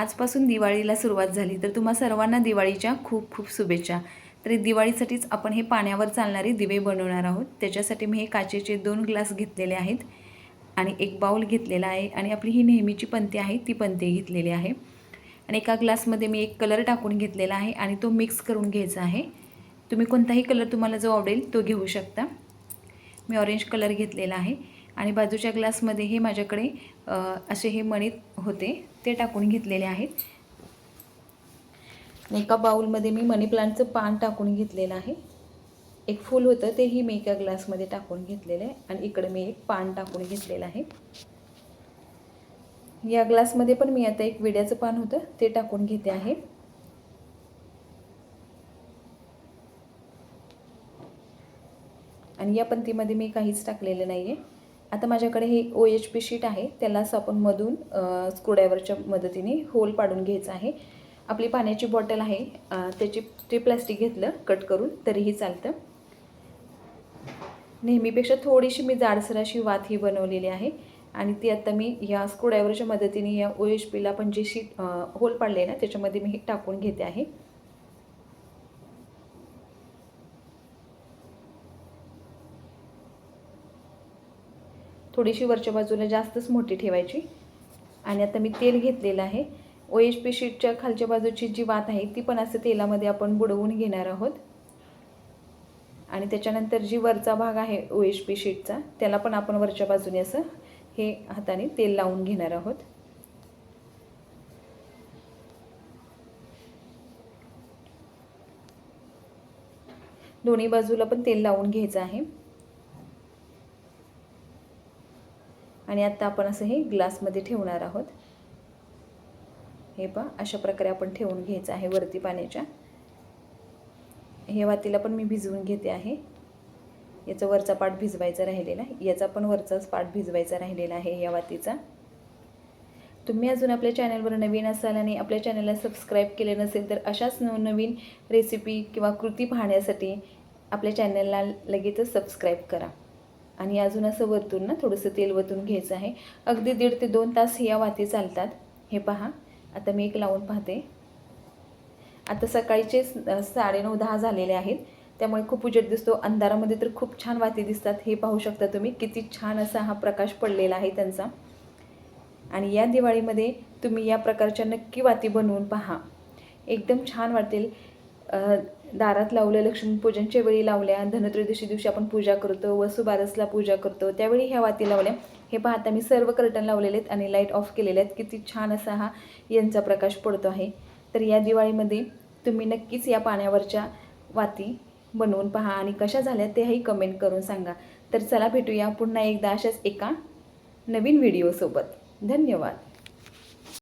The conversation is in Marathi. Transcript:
आजपासून दिवाळीला सुरुवात झाली. तर तुम्हा सर्वांना दिवाळीच्या खूप खूप शुभेच्छा. तरी दिवाळीसाठीच आपण हे पाण्यावर चालणारे दिवे बनवणार आहोत. त्याच्यासाठी मी हे काचेचे दोन ग्लास घेतलेले आहेत आणि एक बाऊल घेतलेला आहे आणि आपली ही नेहमीची पंती आहे ती पंती घेतलेली आहे. आणि एका ग्लासमध्ये मी एक कलर टाकून घेतलेला आहे आणि तो मिक्स करून घ्यायचा आहे. तुम्ही कोणताही कलर तुम्हाला जो आवडेल तो घेऊ शकता. मी ऑरेंज कलर घेतलेला आहे. आणि बाजूच्या ग्लासमध्येही माझ्याकडे असे हे मणी होते. ते टाकून घेतलेले आहेत. एका बाऊलमध्ये मी मनी प्लांटचं पान टाकून घेतलेलं आहे. एक फूल होतं तेही मी एका ग्लासमध्ये टाकून घेतलेलं आहे. आणि इकडे मी एक पान टाकून घेतलेलं आहे. या ग्लासमध्ये पण मी आता एक विड्याचं पान होतं ते टाकून घेते आहे. आणि या पंथीमध्ये मी काहीच टाकलेलं नाही आहे आता माझ्याकडे हे ओ एच पी शीट आहे. त्याला असं आपण मधून स्क्रूड्रायव्हरच्या मदतीने होल पाडून घ्यायचं आहे. आपली पाण्याची बॉटल आहे. त्याची ते प्लॅस्टिक घेतलं कट करून तरीही चालतं. नेहमीपेक्षा थोडीशी मी जाडसर अशी वात ही बनवलेली आहे. आणि ती आत्ता मी या स्क्रूड्रायव्हरच्या मदतीने या ओ एच पीला पण जे शीट होल पाडले ना त्याच्यामध्ये मी हे टाकून घेते आहे. थोडीशी वरच्या बाजूला जास्तच मोठी ठेवायची. आणि आता मी तेल घेतलेलं आहे. ओ एच पी शीटच्या खालच्या बाजूची जी वात आहे ती पण असं तेलामध्ये आपण बुडवून घेणार आहोत. आणि त्याच्यानंतर जी वरचा भाग आहे ओ एच पी शीटचा त्याला पण आपण वरच्या बाजूने असं हे हाताने तेल लावून घेणार आहोत. दोन्ही बाजूला पण तेल लावून घ्यायचं आहे. आणि आत्ता आपण असं हे ग्लासमध्ये ठेवणार आहोत. हे पहा अशा प्रकारे आपण ठेवून घ्यायचं आहे वरती पाण्याच्या. हे वातीला पण मी भिजवून घेते आहे. याचा वरचा पाठ भिजवायचा राहिलेला आहे. याचा पण वरचाच पाठ भिजवायचा राहिलेला आहे या वातीचा. तुम्ही अजून आपल्या चॅनलवर नवीन असाल आणि आपल्या चॅनलला सबस्क्राईब केले नसेल तर अशाच नवनवीन रेसिपी किंवा कृती पाहण्यासाठी आपल्या चॅनलला लगेचच सबस्क्राईब करा. आणि अजून असं वरतून ना थोडंसं तेल वतून घ्यायचं आहे. अगदी दीड ते दोन तास या वाती चालतात. हे पहा आता मी एक लावून पाहते. आता सकाळीचे साडेनऊ दहा झालेले आहेत. त्यामुळे खूप उजेड दिसतो. अंधारामध्ये तर खूप छान वाती दिसतात. हे पाहू शकता तुम्ही किती छान असा हा प्रकाश पडलेला आहे त्यांचा. आणि या दिवाळीमध्ये तुम्ही या प्रकारच्या नक्की वाती बनवून पहा. एकदम छान वाटेल. दारात लावलं लक्ष्मीपूजनच्या वेळी लावल्या धनत्रयोदशी दिवशी आपण पूजा करतो वसुबारसला पूजा करतो त्यावेळी ह्या वाती लावल्या. हे पाहता मी सर्व कर्टन लावलेले आहेत आणि लाइट ऑफ केलेले आहेत. किती छान असा हा यांचा प्रकाश पडतो आहे. तर या दिवाळीमध्ये तुम्ही नक्कीच या पाण्यावरच्या वाती बनवून पहा आणि कशा झाल्या तेही कमेंट करून सांगा. तर चला भेटूया पुन्हा एकदा अशाच एका नवीन व्हिडिओसोबत धन्यवाद.